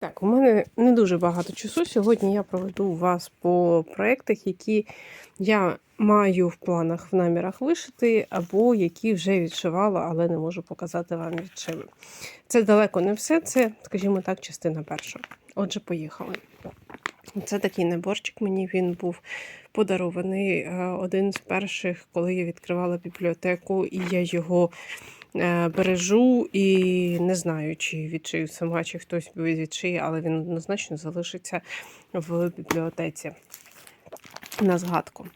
Так, у мене не дуже багато часу. Сьогодні я проведу вас по проєктах, які я маю в планах в намірах вишити, або які вже відшивала, але не можу показати вам відшиви. Це далеко не все, це, скажімо так, частина перша. Отже, поїхали. Це такий наборчик. Мені він був подарований е, один з перших, коли я відкривала бібліотеку, і я його бережу і не знаю, чи відшию сама, чи хтось відшиє, але він однозначно залишиться в бібліотеці на згадку.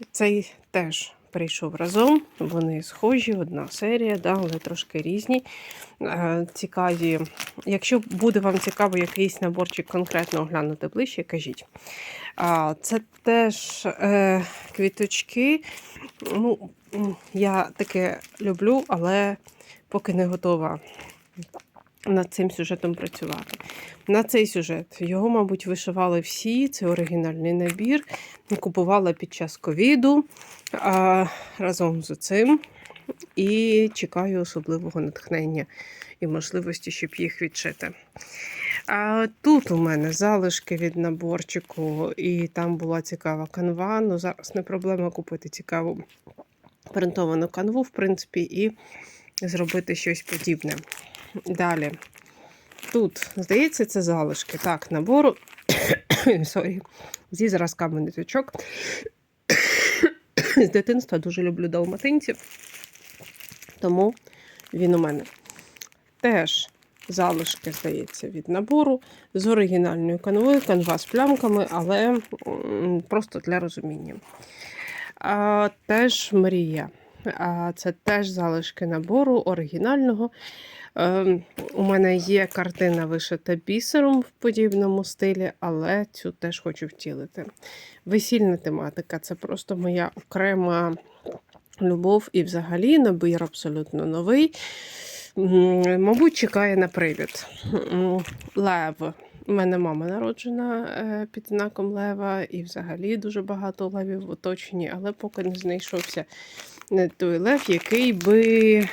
І цей теж прийшов разом. Вони схожі, одна серія, да, але трошки різні. Е, Цікаві. Якщо буде вам цікаво якийсь наборчик конкретно оглянути ближче, кажіть. Це теж е, квіточки. Ну, я таке люблю, але поки не готова над цим сюжетом працювати. На цей сюжет його, мабуть, вишивали всі. Це оригінальний набір. Купувала під час ковіду разом з цим. І чекаю особливого натхнення і можливості, щоб їх відшити. А тут у мене залишки від наборчику, і там була цікава канва. Ну, зараз не проблема купити цікаву принтовану канву, в принципі, і зробити щось подібне. Далі. Тут, здається, це залишки. Так, набору Сорі. зі зразками ниточок. З дитинства дуже люблю далматинців, тому він у мене. Теж залишки, здається, від набору з оригінальною канвою, канва з плямками, але просто для розуміння. А, теж мрія. А, це теж залишки набору оригінального. Е, у мене є картина вишита бісером в подібному стилі, але цю теж хочу втілити. Весільна тематика це просто моя окрема любов і взагалі набір абсолютно новий. Мабуть, чекає на привід. Лев. У мене мама народжена е, під знаком лева, і взагалі дуже багато левів в оточенні, але поки не знайшовся той лев, який би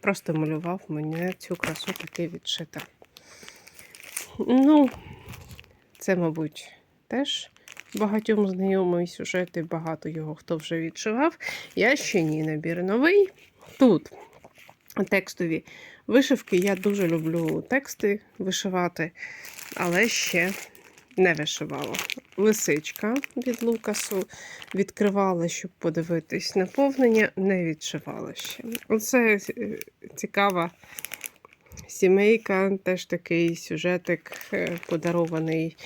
просто малював мені цю красу таки відшити. Ну, це, мабуть, теж багатьом знайомий сюжет, і багато його хто вже відшивав. Я ще ні, набір новий. Тут текстові вишивки. Я дуже люблю тексти вишивати, але ще не вишивала. Лисичка від Лукасу відкривала, щоб подивитись наповнення, не відшивала ще. Оце е, цікава сімейка, теж такий сюжетик е, подарований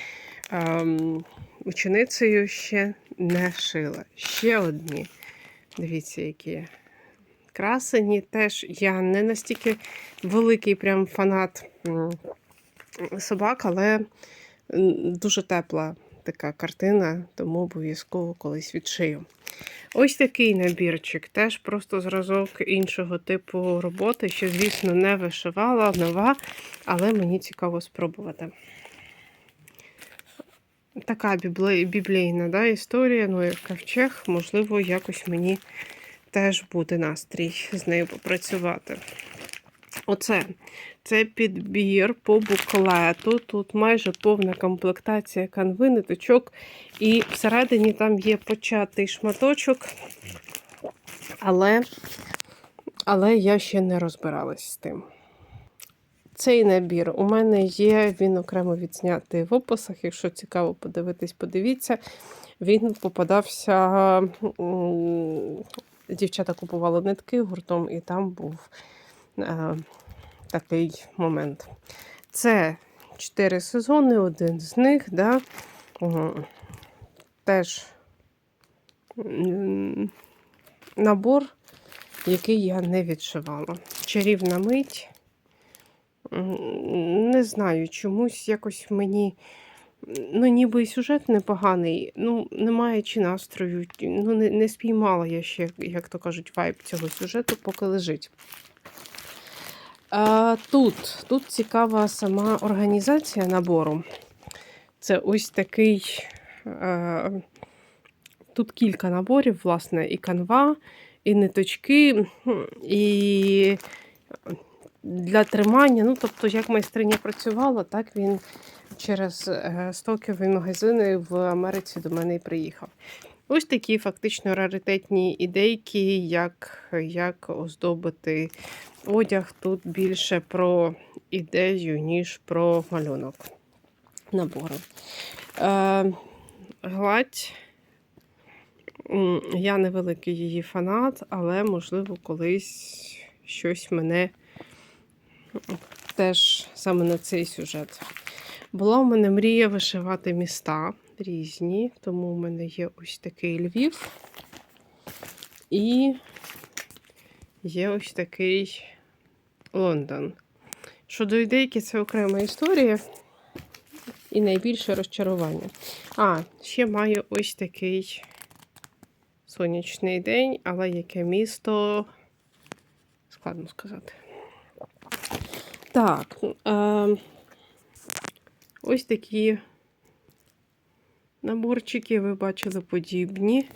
ем, ученицею, ще не шила. Ще одні. Дивіться, які красені. Теж я не настільки великий прям фанат собак, але дуже тепла така картина, тому обов'язково колись відшию. Ось такий набірчик, теж просто зразок іншого типу роботи, що, звісно, не вишивала, нова, але мені цікаво спробувати. Така біблійна да, історія, ну як ковчег, можливо, якось мені теж буде настрій з нею попрацювати. Оце це підбір по буклету. Тут майже повна комплектація канви, ниточок, і всередині там є початий шматочок, але, але я ще не розбиралась з тим. Цей набір у мене є, він окремо відзнятий в описах. Якщо цікаво подивитись, подивіться. Він попадався. Дівчата купували нитки гуртом, і там був е, такий момент. Це чотири сезони, один з них, да, теж набор, який я не відшивала. Чарівна мить. Не знаю, чомусь якось мені. Ну, ніби і сюжет непоганий, ну, немає чи настрою. Ну, не, не спіймала я ще, як то кажуть, вайб цього сюжету, поки лежить. А, тут, тут цікава сама організація набору. Це ось такий. А, тут кілька наборів, власне, і канва, і ниточки, і для тримання. Ну, тобто, як майстриня працювала, так він через е, стокові магазини в Америці до мене і приїхав. Ось такі фактично раритетні ідейки, як, як оздобити одяг. Тут більше про ідею, ніж про малюнок набору. Е, гладь. Я невеликий її фанат, але, можливо, колись щось мене теж саме на цей сюжет. Була у мене мрія вишивати міста різні, тому у мене є ось такий Львів. І є ось такий Лондон. Щодо ідейки, це окрема історія і найбільше розчарування. А, ще маю ось такий сонячний день, але яке місто складно сказати. Так, е, ось такі наборчики, ви бачили подібні.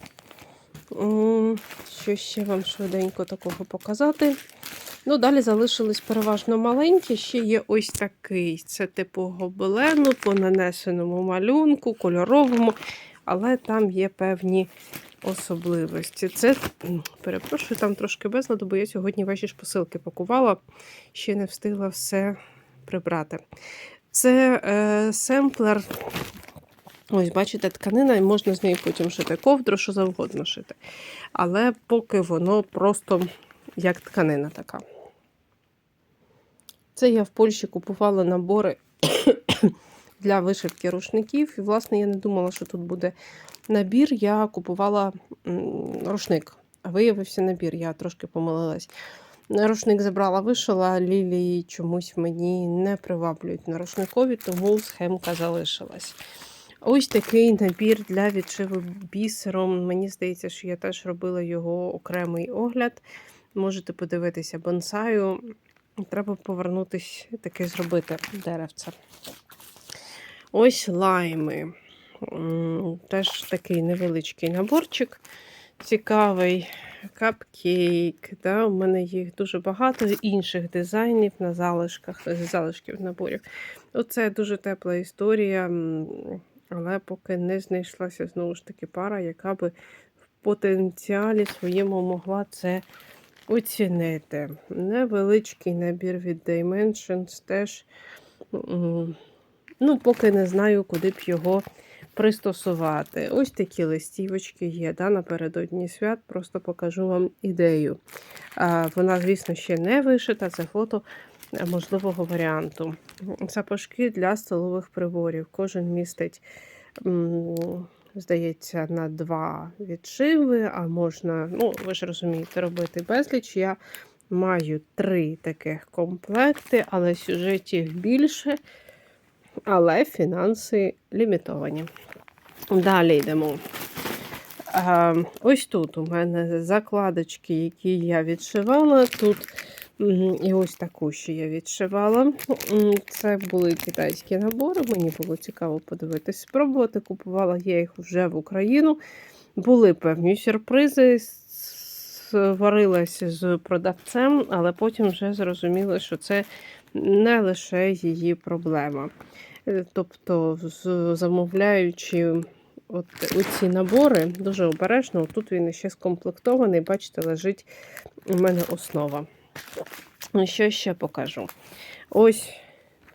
Що ще вам швиденько такого показати? Ну, далі залишились переважно маленькі. Ще є ось такий. Це типу гобелену по нанесеному малюнку, кольоровому, але там є певні особливості. Це, перепрошую, там трошки безладу, бо я сьогодні ваші ж посилки пакувала, ще не встигла все прибрати. Це е, семплер. Ось, бачите, тканина, і можна з нею потім шити ковдру, що завгодно шити. Але поки воно просто як тканина така. Це я в Польщі купувала набори для вишивки рушників. І, власне, я не думала, що тут буде набір. Я купувала рушник, а виявився набір, я трошки помилилась. Рушник забрала, вишила, лілії чомусь мені не приваблюють на рушникові, тому схемка залишилась. Ось такий набір для відшиву бісером. Мені здається, що я теж робила його окремий огляд. Можете подивитися бонсаю. Треба повернутися таки зробити деревце. Ось лайми. Теж такий невеличкий наборчик. Цікавий капкейк. Да? У мене їх дуже багато інших дизайнів на залишках, залишків наборів. Оце дуже тепла історія, але поки не знайшлася знову ж таки пара, яка би в потенціалі своєму могла це оцінити. Невеличкий набір від Dimensions теж. Ну, поки не знаю, куди б його пристосувати. Ось такі листівочки є да, напередодні свят, просто покажу вам ідею. А, Вона, звісно, ще не вишита, це фото е, можливого варіанту. Сапожки для столових приборів. Кожен містить, здається, на два відшиви, а можна, ну, ви ж розумієте, робити безліч. Я маю три таких комплекти, але сюжетів більше але фінанси лімітовані. Далі йдемо. Ось тут у мене закладочки, які я відшивала. Тут і ось таку, що я відшивала. Це були китайські набори. Мені було цікаво подивитись, спробувати. Купувала я їх вже в Україну. Були певні сюрпризи. Сварилася з продавцем, але потім вже зрозуміла, що це не лише її проблема. Е, Тобто, замовляючи от ці набори, дуже обережно, тут він ще скомплектований, бачите, лежить у мене основа. Що ще покажу? Ось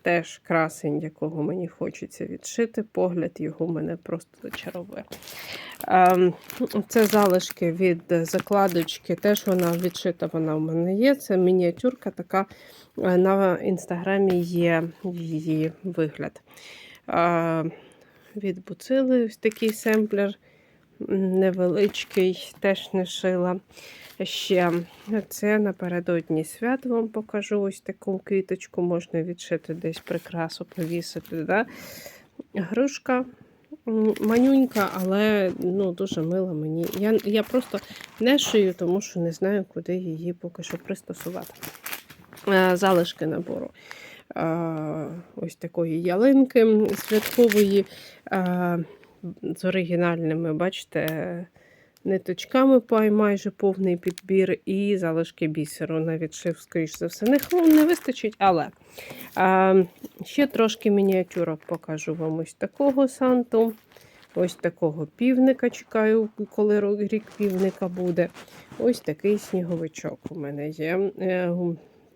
теж красень, якого мені хочеться відшити. Погляд його мене просто зачаровує. Ем, Це залишки від закладочки. Теж вона відшита, вона у мене є. Це мініатюрка така. е, На інстаграмі є її вигляд. Е, Від буцили ось такий семплер невеличкий, теж не шила. Ще це напередодні свят вам покажу ось таку квіточку, можна відшити десь прикрасу, повісити. Да? Грушка манюнька, але ну, дуже мила мені. Я, я просто не шию, тому що не знаю, куди її поки що пристосувати. Е, Залишки набору. Е, Ось такої ялинки святкової е, з оригінальними, бачите, ниточками пай, майже повний підбір, і залишки бісеру. Навіть шив, скоріш за все, не, не вистачить, але а, ще трошки мініатюрок покажу вам ось такого санту. Ось такого півника чекаю, коли рік півника буде. Ось такий сніговичок у мене є. Е,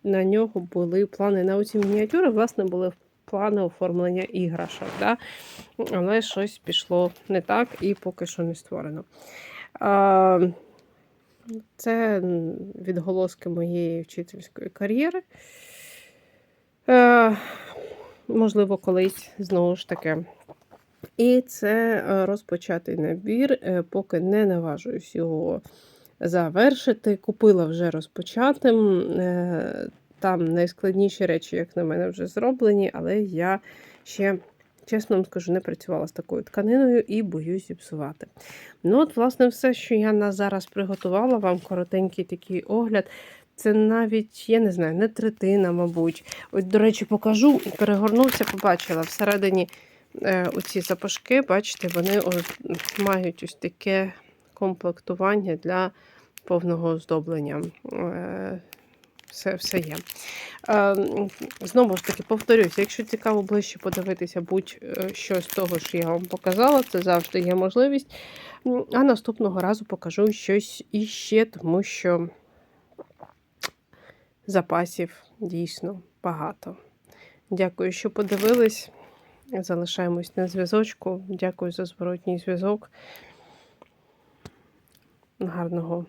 На нього були плани на оці мініатюри, власне, були плани оформлення іграшок. Да? Але щось пішло не так і поки що не створено. Це відголоски моєї вчительської кар'єри. Е, Можливо, колись знову ж таки. І це е, розпочатий набір, е, поки не наважуюсь його завершити. Купила вже розпочатим. Там найскладніші речі, як на мене, вже зроблені, але я ще, чесно вам скажу, не працювала з такою тканиною і боюсь зіпсувати. Ну, от, власне, все, що я на зараз приготувала, вам коротенький такий огляд. Це навіть, я не знаю, не третина, мабуть. От, до речі, покажу, перегорнувся, побачила всередині е, оці запашки, бачите, вони ось мають ось таке комплектування для повного оздоблення. Е, Все, все є. Е, знову ж таки, повторюсь, якщо цікаво ближче подивитися будь-що з того, що я вам показала, це завжди є можливість. А наступного разу покажу щось іще, тому що запасів дійсно багато. Дякую, що подивились. Залишаємось на зв'язочку. Дякую за зворотній зв'язок. Гарного.